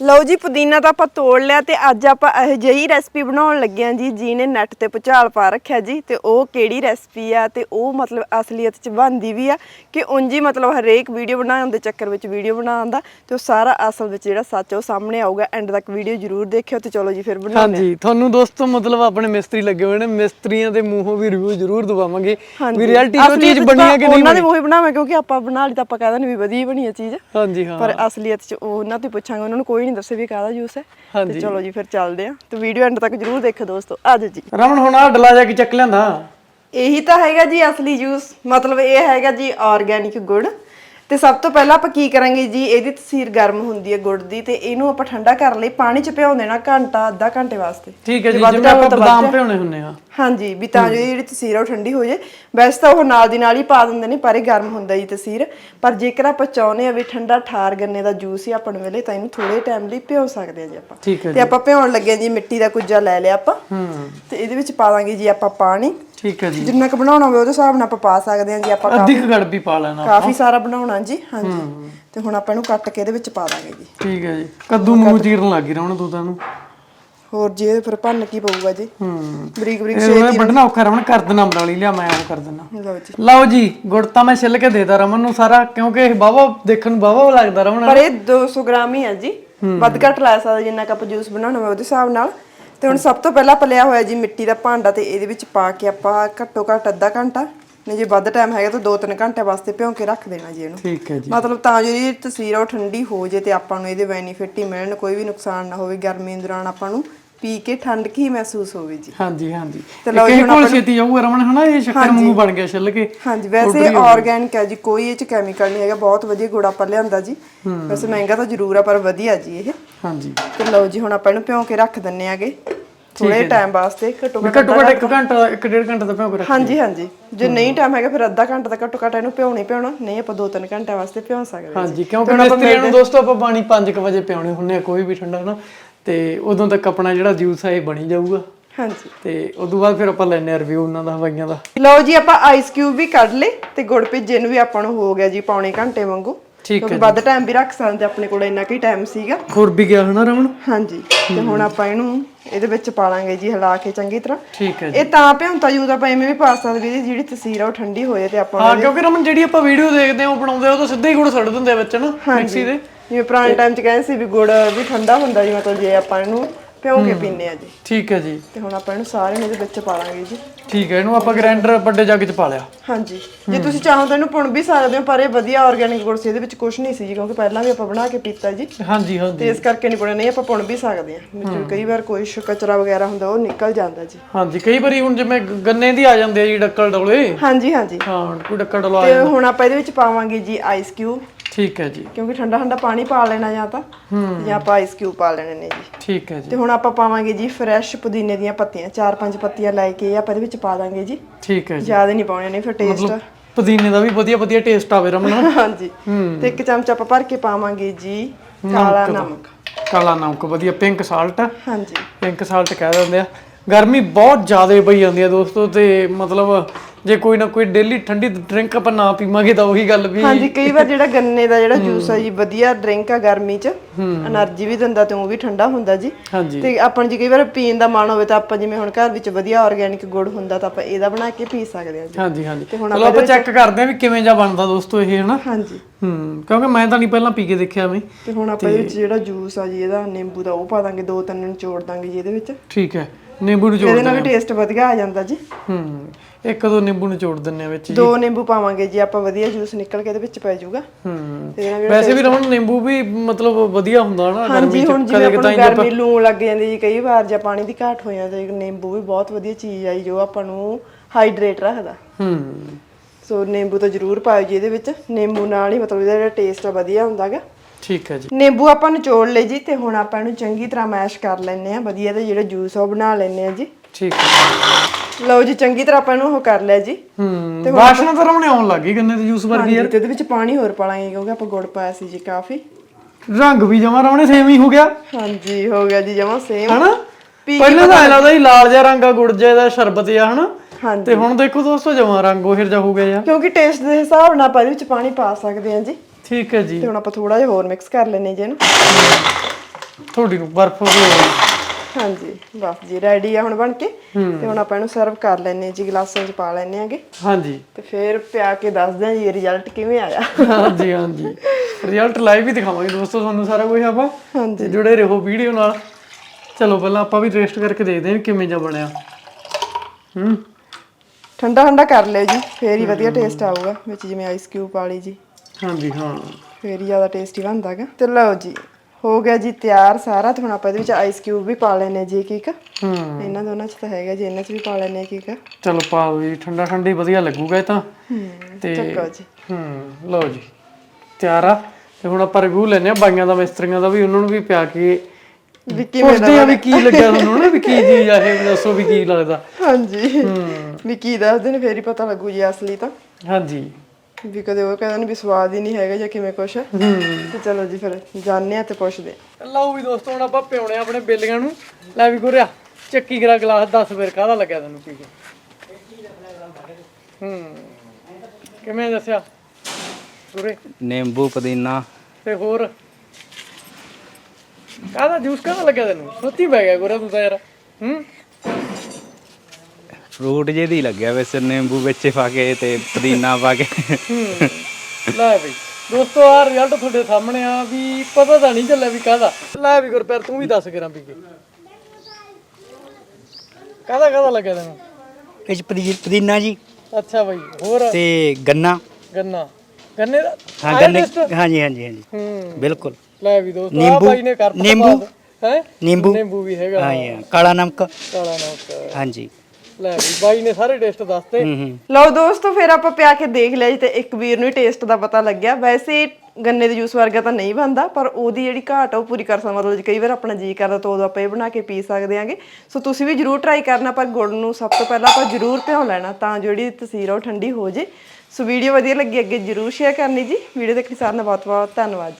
ਲਓ ਜੀ ਪੁਦੀਨਾ ਤਾਂ ਆਪਾਂ ਤੋੜ ਲਿਆ ਤੇ ਅੱਜ ਆਪਾਂ ਇਹ ਜਿਹੀ ਰੈਸਪੀ ਬਣਾਉਣ ਲੱਗੇ ਹਾਂ ਜੀ ਜਿਹਨੇ ਨੈਟ ਤੇ ਭੁਚਾਲ ਪਾ ਰੱਖਿਆ ਜੀ ਤੇ ਉਹ ਕਿਹੜੀ ਰੈਸਪੀ ਆ ਤੇ ਉਹ ਮਤਲਬ ਅਸਲੀਅਤ ਚ ਬਣਦੀ ਵੀ ਆ ਕਿ ਉਂਝ ਹੀ ਮਤਲਬ ਹਰੇਕ ਵੀਡੀਓ ਬਣਾਉਣ ਦੇ ਚੱਕਰ ਵਿੱਚ ਵੀਡੀਓ ਬਣਾਉਣ ਦਾ ਤੇ ਉਹ ਸਾਰਾ ਅਸਲ ਵਿੱਚ ਜਿਹੜਾ ਸੱਚ ਆ ਉਹ ਸਾਹਮਣੇ ਆਊਗਾ। ਐਂਡ ਤੱਕ ਵੀਡੀਓ ਜ਼ਰੂਰ ਦੇਖਿਓ ਤੇ ਚਲੋ ਜੀ ਫਿਰ ਬਣਾਉਂਦੇ ਹਾਂ। ਹਾਂਜੀ ਤੁਹਾਨੂੰ ਦੋਸਤੋ ਮਤਲਬ ਆਪਣੇ ਮਿਸਤਰੀ ਲੱਗੇ ਹੋਏ ਨੇ ਮਿਸਤਰੀਆਂ ਦੇ ਮੂੰਹੋਂ ਵੀ ਰਿਵਿਊ ਜ਼ਰੂਰ ਦਵਾਵਾਂਗੇ ਵੀ ਰਿਐਲਿਟੀ ਉਹ ਚੀਜ਼ ਬਣੀ ਹੈ ਕਿ ਨਹੀਂ ਉਹਨਾਂ ਦੇ ਮੂੰਹ ਹੀ ਬਣਾਵਾਂ ਕਿਉਂਕਿ ਆਪਾਂ ਬਣਾ ਲਈ ਤਾਂ ਆਪਾਂ ਕਹਿੰਦੇ ਨਹੀਂ ਵੀ ਵਧੀਆ ਬਣੀ ਹੈ ਚੀਜ਼। ਹਾਂਜੀ ਹਾਂ। ਪਰ ਅਸਲੀਅਤ ਚ ਉਹ ਉਹਨਾਂ ਤੋਂ ਪੁੱਛਾਂਗੇ ਉਹਨਾਂ ਨੂੰ ਕੋਈ ਨਹੀਂ ਦੱਸੇ ਵੀ ਕਾਹਦਾ ਜੂਸ ਹੈ। ਤੇ। ਚਲੋ ਜੀ ਫਿਰ ਚੱਲਦੇ ਆ ਤੇ ਵੀਡੀਓ ਐਂਡ ਤੱਕ ਜ਼ਰੂਰ ਦੇਖਿਓ ਦੋਸਤੋ। ਆਜੋ ਜੀ। ਰਮਨ ਹੁਣ ਆ ਡਲਾ ਜਾ ਕੇ ਚੱਕ ਲਿਆਂਦਾ? ਇਹੀ ਤਾਂ ਹੈਗਾ ਜੀ ਅਸਲੀ ਜੂਸ ਮਤਲਬ ਇਹ ਹੈਗਾ ਜੀ ਆਰਗੈਨਿਕ ਗੁੜ। ਤੇ ਸਭ ਤੋਂ ਪਹਿਲਾਂ ਆਪਾਂ ਕੀ ਕਰਾਂਗੇ ਜੀ? ਇਹਦੀ ਤਸੀਰ ਗਰਮ ਹੁੰਦੀ ਹੈ ਗੁੜ ਦੀ ਤੇ ਇਹਨੂੰ ਆਪਾਂ ਠੰਡਾ ਕਰਨ ਲਈ ਪਾਣੀ ਚ ਭਿਉਂ ਦੇਣਾ ਘੰਟਾ ਅੱਧਾ ਘੰਟੇ ਵਾਸਤੇ। ਠੀਕ ਹੈ ਜੇ ਜਿਵੇਂ ਆਪਾਂ ਬਦਾਮ। ਭਿਉਣੇ ਹੁੰਨੇ ਆ ਹਾਂਜੀ ਵੀ ਤਾਂ ਜੋ ਜਿਹੜੀ ਤਸੀਰ ਆ ਉਹ ਠੰਡੀ ਹੋ ਜੇ। ਵੈਸੇ ਤਾਂ ਉਹ ਨਾਲ ਦੀ ਨਾਲ ਹੀ ਪਾ ਦਿੰਦੇ ਨੇ ਪਰ ਇਹ ਗਰਮ ਹੁੰਦਾ ਜੀ ਤਸੀਰ। ਪਰ ਜੇਕਰ ਆਪਾਂ ਚਾਹੁੰਦੇ ਆ ਵੀ ਠੰਡਾ ਠਾਰ ਗੰਨੇ ਦਾ ਜੂਸ ਹੀ ਆਪਾਂ ਨੂੰ ਮਿਲੇ ਤਾਂ ਇਹਨੂੰ ਥੋੜੇ ਟਾਈਮ ਲਈ ਭਿਉਂ ਸਕਦੇ ਆ ਜੀ ਆਪਾਂ। ਤੇ ਆਪਾਂ ਭਿਉਣ ਲੱਗੇ ਜੀ ਮਿੱਟੀ ਦਾ ਕੁੱਜਾ ਲੈ ਲਿਆ ਆਪਾਂ। ਹੂੰ। ਤੇ ਇਹਦੇ ਵਿੱਚ ਪਾ ਦਾਂਗੇ ਜੀ ਆਪਾਂ ਪਾਣੀ। ਠੀਕ ਹੈ ਜੀ। ਜਿੰਨਾ ਕੁ ਬਣਾਉਣਾ ਹੋਵੇ ਉਹਦੇ ਹਿਸਾਬ ਨਾਲ ਆਪਾਂ ਪਾ ਸਕਦੇ ਹਾਂ ਜੀ ਆਪਾਂ ਅੱਧੀ ਕੁ ਗੜਬੀ ਪਾ ਲੈਣਾ ਕਾਫੀ ਸਾਰਾ ਬਣਾਉਣਾ ਜੀ ਹਾਂਜੀ। ਤੇ ਹੁਣ ਆਪਾਂ ਇਹਨੂੰ ਕੱਟ ਕੇ ਇਹਦੇ ਵਿੱਚ ਪਾ ਦਾਂਗੇ ਜੀ। ਠੀਕ ਹੈ ਜੀ। ਕੱਦੂ ਮੂੰਹ ਚੀਰਨ ਲੱਗੀ ਰਮਨ ਤੂੰ ਤਾਂ ਨੂੰ। ਹੋਰ ਜੀ ਇਹ ਫਿਰ ਭੰਨ ਕੀ ਪਊਗਾ ਜੀ? ਹੂੰ। ਬਰੀਕ ਬਰੀਕ ਇਹ ਮੈਂ ਵੱਢਣਾ ਔਖਾ ਰਮਨ ਕਰ ਦੇਣਾ ਲਈ ਲਿਆ ਮੈਂ ਉਹ ਕਰ ਦੇਣਾ ਲਓ ਜੀ। ਲਓ ਜੀ ਗੁੜ ਤਾਂ ਮੈਂ ਛਿੱਲ ਕੇ ਦੇਦਾ ਰਮਨ ਨੂੰ ਸਾਰਾ ਕਿਉਂਕਿ ਇਹ ਬਾਵਾ ਦੇਖਣ ਨੂੰ ਬਾਵਾ ਲੱਗਦਾ ਰਮਨ। ਪਰ ਇਹ 200 ਗ੍ਰਾਮ ਹੀ ਆ ਜੀ। ਵੱਧ ਘੱਟ ਲੈ ਸਕਦੇ ਜਿੰਨਾ ਕੱਪ ਜੂਸ ਬਣਾਉਣਾ ਹੋਵੇ ਉਹਦੇ ਹਿਸਾਬ ਨਾਲ। ਤੇ ਹੁਣ ਸਭ ਤੋਂ ਪਹਿਲਾਂ ਪਲਿਆ ਹੋਇਆ ਜੀ ਮਿੱਟੀ ਦਾ ਭਾਂਡਾ ਤੇ ਇਹਦੇ ਵਿੱਚ ਪਾ ਕੇ ਆਪਾਂ ਘੱਟੋ ਘੱਟ ਅੱਧਾ ਘੰਟਾ ਨਹੀਂ ਜੇ ਵੱਧ ਟਾਈਮ ਹੈਗਾ ਤਾਂ 2-3 ਘੰਟੇ ਵਾਸਤੇ ਭਿਉਂ ਕੇ ਰੱਖ ਦੇਣਾ ਜੀ ਇਹਨੂੰ। ਠੀਕ ਹੈ ਜੀ। ਮਤਲਬ ਤਾਂ ਜੋ ਇਹਦੀ ਤਸਵੀਰ ਉਹ ਠੰਡੀ ਹੋ ਜੇ ਤੇ ਆਪਾਂ ਨੂੰ ਇਹਦੇ ਬੈਨੀਫਿਟ ਹੀ ਮਿਲਣ ਕੋਈ ਵੀ ਨੁਕਸਾਨ ਨਾ ਹੋਵੇ ਗਰਮੀ ਦੌਰਾਨ ਆਪਾਂ ਨੂੰ ਪੀ ਕੇ ਠੰਡ ਕੀ ਮਹਿਸੂਸ ਹੋਵੇ ਜੀ। ਹਾਂਜੀ ਹਾਂਜੀ। ਤੇ ਲਓ ਇਹ ਕੋਲ ਛੇਤੀ ਜਾਊਗਾ ਰਮਨ ਹਨਾ? ਇਹ ਸ਼ੱਕਰ ਵਾਂਗੂ ਬਣ ਗਿਆ ਛਿੱਲ ਕੇ। ਹਾਂਜੀ ਵੈਸੇ ਆਰਗੈਨਿਕ ਹੈ ਜੀ ਕੋਈ ਇਹ ਚ ਕੈਮੀਕਲ ਨਹੀਂ ਹੈਗਾ ਬਹੁਤ ਵਧੀਆ ਗੁੜ ਆਪਾਂ ਲਿਆਂਦਾ ਜੀ। ਵੈਸੇ ਮਹਿੰਗਾ ਤਾਂ ਜ਼ਰੂਰ ਆ ਪਰ ਵਧੀਆ ਜੀ ਇਹ। ਹਾਂਜੀ। ਤੇ ਲਓ ਜੀ ਹੁਣ ਆਪਾਂ ਇਹਨੂੰ ਭਿਉਂ ਕੇ ਰੱਖ ਦਿੰਨੇ ਆਗੇ। ਥੋੜੇ ਟਾਈਮ ਵਾਸਤੇ ਘੱਟੋ ਘੱਟ ਘੱਟੋ ਘੱਟ 1 ਘੰਟਾ 1.5 ਘੰਟਾ ਤਾਂ ਭਿਓ ਕੇ ਰੱਖ ਹਾਂਜੀ ਹਾਂਜੀ। ਜੇ ਨਹੀਂ ਟਾਈਮ ਹੈਗਾ ਫਿਰ ਅੱਧਾ ਘੰਟਾ ਤਾਂ ਘੱਟੋ ਘੱਟ ਇਹਨੂੰ ਭਿਉਣਾ ਭਿਉਣਾ। ਨਹੀਂ ਆਪਾਂ 2-3 ਘੰਟੇ ਵਾਸਤੇ ਭਿਉਂ ਸਕਦੇ ਹਾਂ ਹਾਂਜੀ ਕਿਉਂਕਿ ਮਿਸਤਰੀਆਂ ਨੂੰ ਦੋਸਤੋ ਆਪਾਂ ਪਾਣੀ 5 ਵਜੇ ਪਿਆਉਣੇ ਹੁੰਨੇ ਆ ਕੋਈ ਵੀ ਠੰਡਾ ਨਾ। ਤੇ ਉਦੋਂ ਤੱਕ ਆਪਣਾ ਜਿਹੜਾ ਜੂਸ ਆ ਇਹ ਬਣੀ ਜਾਊਗਾ। ਹਾਂਜੀ। ਤੇ ਉਦੋਂ ਬਾਅਦ ਫਿਰ ਆਪਾਂ ਲੈਣੇ ਆ ਰਿਵਿਊ ਉਹਨਾਂ ਦਾ ਹਵਾਈਆਂ ਦਾ। ਲਓ ਜੀ ਆਪਾਂ ਆਈਸ ਕਿਊਬ ਵੀ ਕੱਢ ਲਏ ਤੇ ਗੁੜ ਭਿੱਜੇ ਨੂੰ ਵੀ ਆਪਾਂ ਨੂੰ ਹੋ ਗਿਆ ਜੀ ਪੌਣੇ ਘੰਟੇ ਵਾਂਗੂ। ਠੀਕ ਕਿਉਂਕਿ ਵੱਧ ਟਾਈਮ ਵੀ ਰੱਖ ਸਕਦੇ ਆਪਣੇ ਕੋਲ ਇੰਨਾ ਕੀ ਟਾਈਮ ਸੀਗਾ। ਖੁਰ ਵੀ ਗਿਆ ਹਨਾ ਰਮਨ? ਹਾਂਜੀ ਤੇ ਹੁਣ ਆਪਾਂ ਇਹਨੂੰ ਇਹਦੇ ਵਿੱਚ ਪਾ ਲਾਂਗੇ ਜੀ ਹਿਲਾ ਕੇ ਚੰਗੀ ਤਰ੍ਹਾਂ। ਠੀਕ ਹੈ ਜੀ। ਇਹ ਤਾਂ ਭਿਉਂਤਾ ਯੂਜ਼ ਆਪਾਂ ਐਵੇਂ ਵੀ ਪਾ ਸਕਦੇ ਵੀ ਜਿਹੜੀ ਤਸੀਰ ਆ ਉਹ ਠੰਡੀ ਹੋਏ ਤੇ ਆਪਾਂ ਹਾਂ ਕਿਉਂਕਿ ਰਮਨ ਜਿਹੜੀ ਆਪਾਂ ਵੀਡੀਓ ਦੇਖਦੇ ਆ ਉਹ ਬਣਾਉਂਦੇ ਆ ਉਹ ਤਾਂ ਸਿੱਧਾ ਹੀ ਗੁੜ ਛੱਡ ਦਿੰਦੇ ਆ ਵਿੱਚ ਨਾ ਮਿਕਸੀ ਦੇ। ਜਿਵੇਂ ਪੁਰਾਣੇ ਟਾਈਮ 'ਚ ਕਹਿੰਦੇ ਸੀ ਵੀ ਗੁੜ ਵੀ ਠੰਡਾ ਹੁੰਦਾ ਜੀ ਮਤਲਬ ਜੇ ਆਪਾਂ ਇਹਨੂੰ ਭਿਉਂ ਕੇ ਪੀਂਦੇ ਆ ਜੀ। ਠੀਕ ਹੈ ਜੀ। ਤੇ ਹੁਣ ਆਪਾਂ ਇਹਨੂੰ ਸਾਰੇ ਇਹਦੇ ਵਿੱਚ ਪਾ ਲਾਂਗੇ ਜੀ। ਠੀਕ ਹੈ ਇਹਨੂੰ ਆਪਾਂ ਗ੍ਰਾਈਂਡਰ ਵੱਡੇ ਜੱਗ 'ਚ ਪਾ ਲਿਆ। ਹਾਂਜੀ। ਜੇ ਤੁਸੀਂ ਚਾਹੋ ਤਾਂ ਇਹਨੂੰ ਪੁਣ ਵੀ ਸਕਦੇ ਹੋ ਪਰ ਇਹ ਵਧੀਆ ਆਰਗੈਨਿਕ ਗੁੜ ਸੀ ਇਹਦੇ ਵਿੱਚ ਕੁਝ ਨਹੀਂ ਸੀ ਜੀ ਕਿਉਂਕਿ ਪਹਿਲਾਂ ਵੀ ਆਪਾਂ ਬਣਾ ਕੇ ਪੀਤਾ ਜੀ। ਹਾਂਜੀ ਹਾਂਜੀ। ਤੇ ਇਸ ਕਰਕੇ ਨਹੀਂ ਪੁਣਿਆ ਨਹੀਂ ਆਪਾਂ ਪੁਣ ਵੀ ਸਕਦੇ ਹਾਂ। ਵਿੱਚ ਕਈ ਵਾਰ ਕੋਈ ਕਚਰਾ ਵਗੈਰਾ ਹੁੰਦਾ ਉਹ ਨਿਕਲ ਜਾਂਦਾ ਜੀ। ਹਾਂਜੀ ਕਈ ਵਾਰੀ ਹੁਣ ਜਿਵੇਂ ਗੰਨੇ ਦੀ ਆ ਜਾਂਦੇ ਆ ਜੀ ਡੱਕਲ ਡੋਲੇ। ਹਾਂਜੀ ਹਾਂਜੀ। ਹਾਂ ਕੋਈ ਡੱਕਲ ਡੋਲਾ ਤੇ ਹੁਣ ਆਪਾਂ ਇਹਦੇ ਵਿੱਚ ਪਾਵਾਂਗੇ ਜੀ ਆਈਸ ਕਿਊਬ ਠੀਕ ਹੈ ਜੀ। ਕਿਉਂਕਿ ਠੰਡਾ ਠੰਡਾ ਪਾਣੀ ਪਾ ਲੈਣਾ ਜਾਂ ਤਾਂ ਜਾਂ ਆਪਾਂ ਆਈਸ ਕਿਊਬ ਪਾ ਲੈਣੇ ਨੇ ਜੀ। ਠੀਕ ਹੈ ਜੀ। ਤੇ ਹੁਣ ਆਪਾਂ ਪਾਵਾਂਗੇ ਜੀ ਫਰੈਸ਼ ਪੁਦੀਨੇ ਦੀਆਂ ਪੱਤੀਆਂ ਚਾਰ ਪੰਜ ਪੱਤੀਆਂ ਲੈ ਕੇ ਆਪਾਂ ਇਹਦੇ ਵਿੱਚ ਪਾ ਦਾਂਗੇ ਜੀ। ਠੀਕ ਹੈ ਜੀ। ਜ਼ਿਆਦਾ ਨਹੀਂ ਪਾਉਣੇ ਨਹੀਂ ਫਿਰ ਟੇਸਟ ਪੁਦੀਨੇ ਦਾ ਵੀ ਵਧੀਆ ਵਧੀਆ ਟੇਸਟ ਆਵੇ ਰਮਨ। ਹਾਂਜੀ। ਤੇ ਇੱਕ ਚਮਚ ਆਪਾਂ ਭਰ ਕੇ ਪਾਵਾਂਗੇ ਜੀ ਕਾਲਾ ਨਮਕ। ਕਾਲਾ ਨਮਕ ਵਧੀਆ ਪਿੰਕ ਸਾਲਟ ਹਾਂਜੀ। ਪਿੰਕ ਸਾਲਟ ਕਹਿ ਦਿੰਦੇ ਆ। ਗਰਮੀ ਬਹੁਤ ਜ਼ਿਆਦਾ ਪਈ ਜਾਂਦੀ ਆ ਦੋਸਤੋ ਤੇ ਮਤਲਬ ਜੇ ਕੋਈ ਨਾ ਕੋਈ ਡੇਲੀ ਠੰਡੀ ਡਰਿੰਕ ਆਪਾਂ ਨਾ ਪੀਵਾਂਗੇ ਤਾਂ ਉਹੀ ਗੱਲ ਵੀ ਹਾਂਜੀ ਕਈ ਵਾਰ ਜਿਹੜਾ ਗੰਨੇ ਦਾ ਜਿਹੜਾ ਜੂਸ ਆ ਜੀ ਵਧੀਆ ਡਰਿੰਕ ਆ ਗਰਮੀ 'ਚ એનર્ਜੀ ਵੀ ਦਿੰਦਾ ਤੇ ਉਹ ਵੀ ਠੰਡਾ ਹੁੰਦਾ ਜੀ। ਤੇ ਆਪਾਂ ਜੀ ਕਈ ਵਾਰ ਪੀਣ ਦਾ ਮਨ ਹੋਵੇ ਤਾਂ ਆਪਾਂ ਜਿਵੇਂ ਹੁਣ ਘਰ ਵਿੱਚ ਵਧੀਆ ਆਰਗੈਨਿਕ ਗੁੜ ਹੁੰਦਾ ਤਾਂ ਆਪਾਂ ਇਹਦਾ ਬਣਾ ਕੇ ਪੀ ਸਕਦੇ ਆ ਜੀ। ਹਾਂਜੀ ਹਾਂਜੀ। ਚਲੋ ਆਪਾਂ ਚੈੱਕ ਕਰਦੇ ਆ ਵੀ ਕਿਵੇਂ ਜਾ ਬਣਦਾ ਦੋਸਤੋ ਇਹ ਹਨਾ? ਹਾਂਜੀ। ਹੂੰ ਕਿਉਂਕਿ ਮੈਂ ਤਾਂ ਨਹੀਂ ਪਹਿਲਾਂ ਪੀ ਕੇ ਦੇਖਿਆ ਐਵੇਂ ਤੇ ਹੁਣ ਆਪਾਂ ਇਹਦੇ ਵਿੱਚ ਜਿਹੜਾ ਜੂਸ ਆ ਜੀ ਇਹਦਾ ਨਿੰਬੂ ਦਾ ਉਹ ਪਾ ਦਾਂਗੇ ਦੋ ਤਿੰਨ ਨਿਚੋੜ ਦਾਂਗੇ ਜੀ ਇਹਦੇ ਵਿੱਚ। ਠੀਕ ਹੈ। ਨਿੰਬੂ ਨਿਚੋੜ ਇਹਦੇ ਨਾਲ ਵੀ ਟੇਸਟ ਵਧੀਆ ਆ ਜਾਂਦਾ ਜੀ। ਹੂੰ ਇੱਕ ਦੋ ਨਿੰਬੂ ਨਿਚੋੜ ਦਿੰਨੇ ਆ ਵਿੱਚ ਜੀ। ਦੋ ਨਿੰਬੂ ਪਾਵਾਂਗੇ ਜੀ ਆਪਾਂ ਵਧੀਆ ਜੂਸ ਨਿਕਲ ਕੇ ਇਹਦੇ ਵਿੱਚ ਪੈ ਜਾਊਗਾ। ਹੂੰ ਤੇ ਇਹਦੇ ਨਾਲ ਵੈਸੇ ਵੀ ਰਮਨ ਨਿੰਬੂ ਵੀ ਮਤਲਬ ਵਧੀਆ ਹੁੰਦਾ ਨਾ ਗਰਮੀ ਹਾਂਜੀ ਚ ਹੁਣ ਜਿਵੇਂ ਕਦੇ ਆਪਾਂ ਨੂੰ ਗਰਮੀ ਲੂ ਲੱਗ ਜਾਂਦੀ ਜੀ ਕਈ ਵਾਰ ਜਾਂ ਪਾਣੀ ਦੀ ਘਾਟ ਹੋ ਜਾਂਦੀ ਹੈ ਨਿੰਬੂ ਵੀ ਬਹੁਤ ਵਧੀਆ ਚੀਜ਼ ਆਈ ਜੋ ਆਪਾਂ ਨੂੰ ਹਾਈਡਰੇਟ ਰੱਖਦਾ। ਹੂੰ। ਸੋ ਨਿੰਬੂ ਤਾਂ ਜ਼ਰੂਰ ਪਾਇਓ ਜੀ ਇਹਦੇ ਵਿੱਚ ਨਿੰਬੂ ਨਾਲ ਹੀ ਮਤਲਬ ਇਹਦਾ ਜਿਹੜਾ ਟੇਸਟ ਆ ਵਧੀਆ ਹੁੰਦਾਗਾ। ਠੀਕ ਹੈ ਜੀ। ਨਿੰਬੂ ਆਪਾਂ ਨਿਚੋੜ ਲਏ ਜੀ ਤੇ ਹੁਣ ਆਪਾਂ ਇਹਨੂੰ ਚੰਗੀ ਤਰ੍ਹਾਂ ਮੈਸ਼ ਕਰ ਲੈਣੇ ਆ ਵਧੀਆ ਤੇ ਜਿਹੜਾ ਜੂਸ ਉਹ ਬਣਾ ਲੈਣੇ ਆ ਜੀ। ਠੀਕ ਹੈ ਲਓ ਜੀ ਚੰਗੀ ਤਰ੍ਹਾਂ ਆਪਾਂ ਇਹਨੂੰ ਉਹ ਕਰ ਲਿਆ ਜੀ। ਹੂੰ ਵਾਸ਼ਨਾ ਤਾਂ ਰਮਣੇ ਆਉਣ ਲੱਗੀ ਗੰਨੇ ਦੇ ਜੂਸ ਵਰਗੀ ਹਾਂਜੀ ਤੇ ਇਹਦੇ ਵਿੱਚ ਪਾਣੀ ਹੋਰ ਪਾ ਲਾਂਗੇ ਕਿਉਂਕਿ ਆਪਾਂ ਗੁੜ ਪਾਇਆ ਸੀ ਜੀ ਕਾਫੀ। ਰੰਗ ਵੀ ਜਮਾ ਰਮਣੇ ਸੇਮ ਹੀ ਹੋ ਗਿਆ। ਹਾਂਜੀ ਹੋ ਗਿਆ ਜੀ ਜਮਾ ਸੇਮ ਹਨਾ? ਪਹਿਲਾਂ ਤਾਂ ਐਂ ਲੱਗਦਾ ਸੀ ਲਾਲ ਜਿਹਾ ਰੰਗ ਆ ਗੁੜ ਜਿਹਾ ਦਾ ਸ਼ਰਬਤ ਜਿਹਾ ਹਨਾ? ਹਾਂਜੀ। ਤੇ ਹੁਣ ਦੇਖੋ ਦੋਸਤੋ ਜਮਾ ਰੰਗ ਉਹ ਜਿਹਾ ਹੋ ਗਿਆ ਯਾਰ। ਕਿਉਂਕਿ ਟੇਸਟ ਦੇ ਹਿਸਾਬ ਨਾਲ ਆਪਾਂ ਇਹਦੇ ਵਿੱਚ ਪਾਣੀ ਪਾ ਸਕਦੇ ਹਾਂ ਜੀ। ਠੀਕ ਹੈ ਜੀ। ਤੇ ਹੁਣ ਆਪਾਂ ਥੋੜਾ ਜਿਹਾ ਹੋਰ ਮਿਕਸ ਕਰ ਲੈਨੇ ਜੀ ਇਹਨੂੰ ਤੁਹਾਡੀ ਨੂੰ ਬਰਫ਼ ਹੋ ਹਾਂਜੀ ਬਸ ਜੀ ਰੈਡੀ ਆ ਹੁਣ ਬਣ ਕੇ। ਤੇ ਹੁਣ ਆਪਾਂ ਇਹਨੂੰ ਸਰਵ ਕਰ ਲੈਨੇ ਜੀ ਗਲਾਸਾਂ 'ਚ ਪਾ ਲੈਨੇ ਆਗੇ ਹਾਂਜੀ। ਤੇ ਫਿਰ ਪਿਆ ਕੇ ਦੱਸਦੇ ਆ ਜੀ ਰਿਜ਼ਲਟ ਕਿਵੇਂ ਆਇਆ। ਹਾਂਜੀ ਹਾਂਜੀ। ਰਿਜ਼ਲਟ ਲਾਈਵ ਹੀ ਦਿਖਾਵਾਂਗੇ ਦੋਸਤੋ ਤੁਹਾਨੂੰ ਸਾਰਾ ਕੁਝ ਆਪਾਂ। ਹਾਂਜੀ। ਜੁੜੇ ਰਹੋ ਵੀਡੀਓ ਨਾਲ। ਚਲੋ ਪਹਿਲਾਂ ਆਪਾਂ ਵੀ ਟੇਸਟ ਕਰਕੇ ਦੇਖਦੇ ਹਾਂ ਵੀ ਕਿਵੇਂ ਜਿਹਾ ਬਣਿਆ। ਹੂੰ। ਠੰਡਾ ਠੰਡਾ ਕਰ ਲਿਓ ਜੀ ਫੇਰ ਹੀ ਵਧੀਆ ਟੇਸਟ ਆਊਗਾ ਵਿੱਚ ਜਿਵੇਂ ਆਈਸ ਕਿਊਬ ਪਾ ਲਈ ਜੀ। ਹਾਂਜੀ ਹਾਂ। ਫੇਰ ਹੀ ਜ਼ਿਆਦਾ ਟੇਸਟੀ ਬਣਦਾਗਾ ਤੇ ਲਓ ਜੀ ਹੋ ਗਿਆ ਜੀ ਤਿਆਰ ਸਾਰਾ। ਤੇ ਹੁਣ ਆਪਾਂ ਇਹਦੇ ਵਿੱਚ ਆਈਸ ਕਿਊਬ ਵੀ ਪਾ ਲੈਨੇ ਜੀ ਇੱਕ ਹੂੰ। ਇਹਨਾਂ ਦੋਨਾਂ 'ਚ ਤਾਂ ਹੈਗਾ ਜੀ ਇਹਨਾਂ 'ਚ ਵੀ ਪਾ ਲੈਨੇ ਇੱਕ ਚਲੋ ਪਾਓ ਜੀ ਠੰਡਾ ਠੰਡੀ ਵਧੀਆ ਲੱਗੂਗਾ ਇਹ ਤਾਂ। ਤੇ ਚੱਕੋ ਜੀ। ਹੂੰ ਲਓ ਜੀ ਤਿਆਰ ਆ। ਤੇ ਹੁਣ ਆਪਾਂ ਰਿਵਿਊ ਲੈਨੇ ਆ ਬਾਈਆਂ ਦਾ ਮਿਸਤਰੀਆਂ ਦਾ ਵੀ ਉਹਨਾਂ ਨੂੰ ਵੀ ਪਿਆ ਕੇ ਵੀ ਕਿਵੇਂ ਪੁੱਛਦੇ ਆ ਵੀ ਕੀ ਲੱਗਿਆ ਤੁਹਾਨੂੰ ਨਾ ਵੀ ਕੀ ਚੀਜ਼ ਆ ਇਹ ਦੱਸੋ ਵੀ ਕੀ ਲੱਗਦਾ। ਹਾਂਜੀ। ਵੀ ਕੀ ਦੱਸਦੇ ਨੇ ਫੇਰ ਹੀ ਪਤਾ ਲੱਗੂ ਜੀ ਅਸਲੀ ਤਾਂ। ਹਾਂਜੀ। ਵੀ ਕਦੇ ਉਹ ਕਹਿੰਦੇ ਨੇ ਵੀ ਸਵਾਦ ਹੀ ਨਹੀਂ ਹੈਗਾ ਜਾਂ ਕਿਵੇਂ ਕੁਛ। ਤੇ ਚਲੋ ਜੀ ਫਿਰ ਜਾਣਦੇ ਆ ਤੇ ਪੁੱਛਦੇ ਆ। ਲਓ ਵੀ ਦੋਸਤੋ ਹੁਣ ਆਪਾਂ ਪਿਉਣੇ ਆ ਆਪਣੇ ਬੇਲੀਆਂ ਨੂੰ। ਲੈ ਵੀ ਗੁਰਿਆ ਚੱਕੀ ਗਰਾ ਗਲਾਸ 10 ਫੇਰ ਕਾਹਦਾ ਲੱਗਿਆ ਤੈਨੂੰ ਪੀ ਕੇ? ਹੂੰ। ਕਿਵੇਂ ਦੱਸਿਆ? ਗੁਰੇ ਨਿੰਬੂ ਪੁਦੀਨਾ। ਤੇ ਹੋਰ? ਕਾਹਦਾ ਜੂਸ ਕਾਹਦਾ ਲੱਗਿਆ ਤੈਨੂੰ? ਸੱਤੀ ਪੈ ਗਿਆ ਗੁਰੇ ਤੂੰ ਤਾਂ ਯਾਰ। ਹੂੰ। ਫਰੂਟ ਜਿਹੀ ਦੀ ਲੱਗਿਆ ਵੈਸੇ ਨਿੰਬੂ ਵਿੱਚ ਪਾ ਕੇ ਤੇ ਪੁਦੀਨਾ ਪਾ ਕੇ। ਲੈ ਬਈ ਦੋਸਤੋ ਆ ਰਿਜ਼ਲਟ ਤੁਹਾਡੇ ਸਾਹਮਣੇ ਆ ਵੀ ਪਤਾ ਤਾਂ ਨਹੀਂ ਚੱਲਿਆ ਵੀ ਕਾਹਦਾ। ਲੈ ਵੀ ਗੁਰਪਿਆਰ ਤੂੰ ਵੀ ਦੱਸ ਕਿਰਾਂ ਪੀ ਕੇ। ਕਾਹਦਾ ਕਾਹਦਾ ਲੱਗਿਆ ਤੈਨੂੰ? ਇਹ 'ਚ ਪੁਦੀ- ਪੁਦੀਨਾ ਜੀ। ਅੱਛਾ ਬਈ ਹੋਰ? ਤੇ ਗੰਨਾ। ਗੰਨਾ। ਗੰਨੇ ਦਾ? ਹਾਂ ਆਇਆ ਗੰਨੇ? ਹਾਂਜੀ ਹਾਂਜੀ ਹਾਂਜੀ। ਹੂੰ। ਬਿਲਕੁਲ। ਲੈ ਵੀ ਦੋਸਤੋ ਆ ਨਿੰਬੂ- ਬਾਈ ਨੇ ਕਰ ਨਿੰਬੂ- ਹੈ? ਨਿੰਬੂ। ਨਿੰਬੂ ਵੀ ਹੈਗਾ। ਹਾਂ ਜੀ, ਕਾਲਾ ਨਮਕ। ਕਾਲਾ ਨਮਕ। ਹਾਂਜੀ। ਲੈ ਵੀ ਬਾਈ ਨੇ ਸਾਰੇ ਟੇਸਟ ਦੱਸਤੇ। ਲਓ ਦੋਸਤੋ ਫਿਰ ਆਪਾਂ ਪਿਆ ਕੇ ਦੇਖ ਲਿਆ ਜੀ ਤੇ ਇੱਕ ਵੀਰ ਨੂੰ ਹੀ ਟੇਸਟ ਦਾ ਪਤਾ ਲੱਗਿਆ। ਵੈਸੇ ਗੰਨੇ ਦੇ ਜੂਸ ਵਰਗਾ ਤਾਂ ਨਹੀਂ ਬਣਦਾ ਪਰ ਉਹਦੀ ਜਿਹੜੀ ਘਾਟ ਆ ਉਹ ਪੂਰੀ ਕਰ ਸਕਦਾ ਮਤਲਬ ਜੇ ਕਈ ਵਾਰ ਆਪਣਾ ਜੀ ਕਰਦਾ ਤਾਂ ਉਦੋਂ ਆਪਾਂ ਇਹ ਬਣਾ ਕੇ ਪੀ ਸਕਦੇ ਆਂਗੇ। ਸੋ ਤੁਸੀਂ ਵੀ ਜਰੂਰ ਟਰਾਈ ਕਰਨਾ ਪਰ ਗੁੜ ਨੂੰ ਸਭ ਤੋਂ ਪਹਿਲਾਂ ਆਪਾਂ ਜਰੂਰ ਭਿਉਂ ਲੈਣਾ ਤਾਂ ਜਿਹੜੀ ਤਸੀਰ ਆ ਉਹ ਠੰਡੀ ਹੋ ਜੇ। ਸੋ ਵੀਡੀਓ ਵਧੀਆ ਲੱਗੀ ਅੱਗੇ ਜਰੂਰ ਸ਼ੇਅਰ ਕਰਨੀ ਜੀ। ਵੀਡੀਓ ਦੇਖਣ ਲਈ ਸਾਰਿਆਂ ਦਾ ਬਹੁਤ ਬਹੁਤ ਧੰਨਵਾਦ।